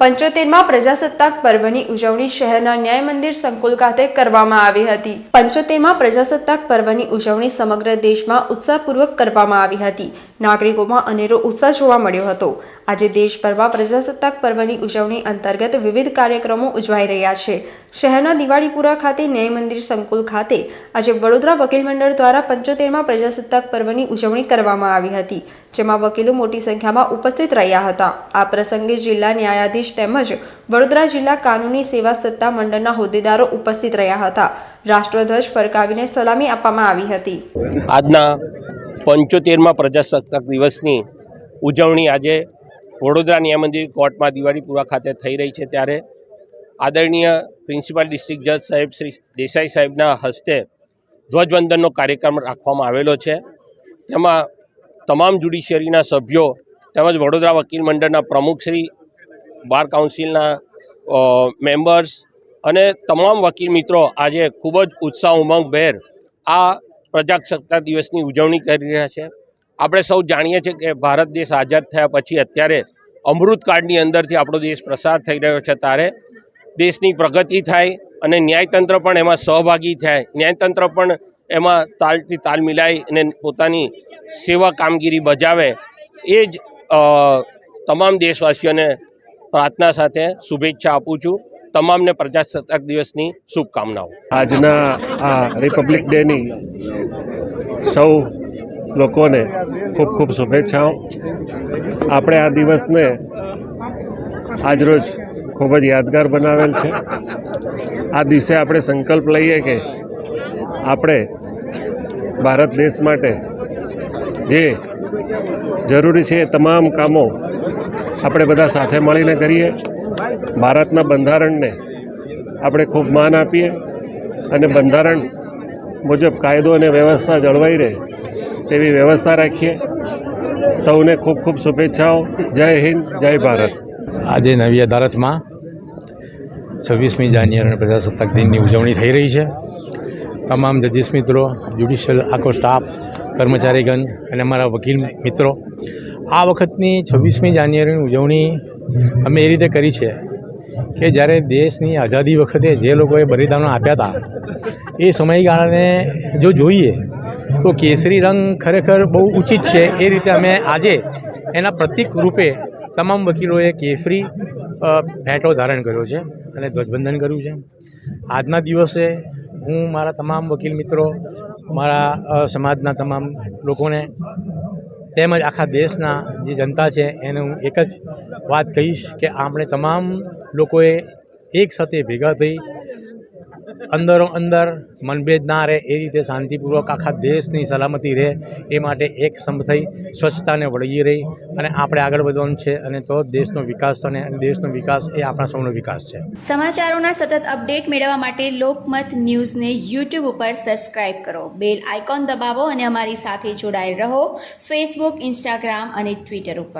પંચોતેરમાં પ્રજાસત્તાક પર્વની ઉજવણી શહેરના ન્યાય મંદિર સંકુલ ખાતે કરવામાં આવી હતી. પંચોતેરમાં પ્રજાસત્તાક પર્વની ઉજવણી સમગ્ર દેશમાં ઉત્સાહપૂર્વક કરવામાં આવી હતી. નાગરિકોમાં અનેરો ઉત્સાહ જોવા મળ્યો હતો. આજે દેશભરમાં પ્રજાસત્તાક પર્વની ઉજવણી અંતર્ગત વિવિધ કાર્યક્રમો ઉજવાઈ રહ્યા છે. શહેરના દિવાળીપુરા ખાતે ન્યાય મંદિર સંકુલ ખાતે આજે વડોદરા વકીલ મંડળ દ્વારા પંચોતેરમાં પ્રજાસત્તાક પર્વની ઉજવણી કરવામાં આવી હતી, જેમાં વકીલો મોટી સંખ્યામાં ઉપસ્થિત રહ્યા હતા. આ પ્રસંગે જિલ્લા ન્યાયાધીશ તેમજ વડોદરા જિલ્લા કાનૂની સેવા સત્તા મંડળના હોદ્દેદારો ઉપસ્થિત રહ્યા હતા. રાષ્ટ્રધ્વજ ફરકાવીને સલામી આપવામાં આવી હતી. આજના પંચોતેરમાં પ્રજાસત્તાક દિવસની ઉજવણી આજે વડોદરા ન્યાય મંદિર કોર્ટમાં દિવાળીપુરા ખાતે થઈ રહી છે ત્યારે આદરણીય પ્રિન્સિપાલ ડિસ્ટ્રિક્ટ જજ સાહેબ શ્રી દેસાઈ સાહેબના હસ્તે ધ્વજવંદનનો કાર્યક્રમ રાખવામાં આવેલો છે. તેમાં તમામ જ્યુડિશિયરીના સભ્યો તેમજ વડોદરા વકીલ મંડળના પ્રમુખશ્રી બાર કાઉન્સિલના મેમ્બર્સ અને તમામ વકીલ મિત્રો આજે ખૂબ જ ઉત્સાહ ઉમંગભેર આ પ્રજાસત્તાક દિવસની ઉજવણી કરી રહ્યા છે. આપણે સૌ જાણીએ છીએ કે ભારત દેશ આઝાદ થયા પછી અત્યારે અમૃતકાળની અંદરથી આપણો દેશ પ્રસાર થઈ રહ્યો છે. ત્યારે દેશની પ્રગતિ થાય અને ન્યાયતંત્ર પણ એમાં સહભાગી થાય. ન્યાયતંત્ર પણ એમાં તાલથી તાલ મિલાય અને પોતાની સેવા કામગીરી બજાવે. એ જ તમામ દેશવાસીઓને પ્રાર્થના સાથે શુભેચ્છા આપું છું. તમામને પ્રજાસત્તાક દિવસની શુભકામનાઓ. આજના આ રિપબ્લિક ડેની સૌ લોકોને ખૂબ ખૂબ શુભેચ્છાઓ. આપણે આ દિવસને આજરોજ ખૂબ જ યાદગાર બનાવેલ છે. આ દિવસે આપણે સંકલ્પ લઈએ કે આપણે ભારત દેશ માટે જે જરૂરી છે એ તમામ કામો આપણે બધા સાથે મળીને કરીએ. ભારતના બંધારણને આપણે ખૂબ માન આપીએ અને બંધારણ મુજબ કાયદો અને વ્યવસ્થા જળવાઈ રહે તેવી વ્યવસ્થા રાખીએ. સૌને ખૂબ ખૂબ શુભેચ્છાઓ. જય હિન્દ, જય ભારત. આજે નવી અદાલતમાં છવ્વીસમી જાન્યુઆરી પ્રજાસત્તાક દિનની ઉજવણી થઈ રહી છે. તમામ જજીસ મિત્રો જ્યુડિશિયલ આખો સ્ટાફ કર્મચારીગણ અને અમારા વકીલ મિત્રો, આ વખતની છવ્વીસમી જાન્યુઆરીની ઉજવણી અમે એ રીતે કરી છે કે જ્યારે દેશની આઝાદી વખતે જે લોકોએ બલિદાનો આપ્યા હતા, એ સમયગાળાને જો જોઈએ, તો કેસરી રંગ ખરેખર બહુ ઉચિત છે. એ રીતે અમે આજે એના પ્રતિક રૂપે તમામ વકીલોએ કેફરી ફેંટો ધારણ કર્યો છે અને ધ્વજબંધન કર્યું છે. આજના દિવસે હું મારા તમામ વકીલ મિત્રો, મારા સમાજના તમામ લોકોને તેમજ આખા દેશના જે જનતા છે એને હું એક જ વાત કહીશ કે આપણે તમામ લોકોએ એક સાથે ભેગા થઈ અંદરો અંદર મનભેદ ના રહે, એ રીતે શાંતિપૂર્વક આખા દેશની સલામતી રહે, એ માટે એક સંભ થઈ સ્વચ્છતાને વળગી રહી અને આપણે આગળ વધવાનું છે અને તો દેશનો વિકાસ અને દેશનો વિકાસ એ આપણા સૌનો વિકાસ છે. સમાચારોના સતત અપડેટ મેળવવા માટે લોકમત ન્યૂઝને યુટ્યુબ ઉપર સબસ્ક્રાઇબ કરો. બેલ આઇકોન દબાવો અને અમારી સાથે જોડાયેલ રહો ફેસબુક, ઇન્સ્ટાગ્રામ અને ટ્વિટર ઉપર.